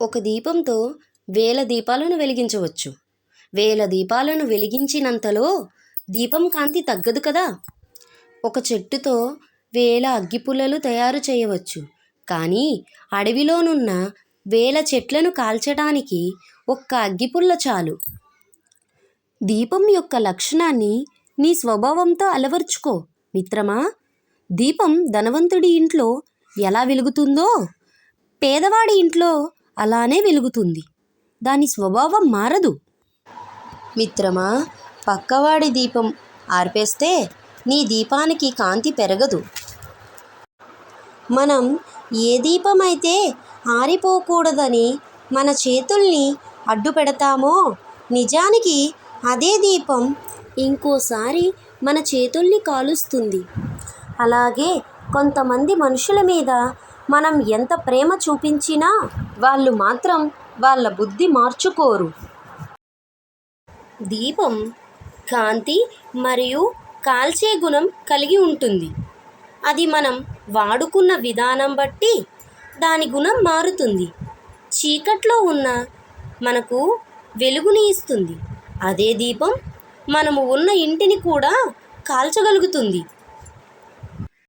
ఒక దీపంతో వేల దీపాలను వెలిగించవచ్చు. వేల దీపాలను వెలిగించినంతలో దీపం కాంతి తగ్గదు కదా? ఒక చెట్టుతో వేల అగ్గిపుల్లలు తయారు చేయవచ్చు. కానీ అడవిలోనున్న వేల చెట్లను కాల్చడానికి ఒక్క అగ్గిపుల్ల చాలు. దీపం యొక్క లక్షణాన్ని నీ స్వభావంతో అలవర్చుకో మిత్రమా. దీపం ధనవంతుడి ఇంట్లో ఎలా వెలుగుతుందో పేదవాడి ఇంట్లో అలానే వెలుగుతుంది. దాని స్వభావం మారదు. మిత్రమా పక్కవాడి దీపం ఆర్పేస్తే నీ దీపానికి కాంతి పెరగదు. మనం ఏ దీపమైతే ఆరిపోకూడదని మన చేతుల్ని అడ్డు పెడతామో నిజానికి అదే దీపం ఇంకోసారి మన చేతుల్ని కాలుస్తుంది. అలాగే కొంతమంది మనుషుల మీద మనం ఎంత ప్రేమ చూపించినా వాళ్ళు మాత్రం వాళ్ళ బుద్ధి మార్చుకోరు. దీపం కాంతి మరియు కాల్చే గుణం కలిగి ఉంటుంది. అది మనం వాడుకున్న విధానం బట్టి దాని గుణం మారుతుంది. చీకట్లో ఉన్న మనకు వెలుగుని ఇస్తుంది. అదే దీపం మనము ఉన్న ఇంటిని కూడా కాల్చగలుగుతుంది.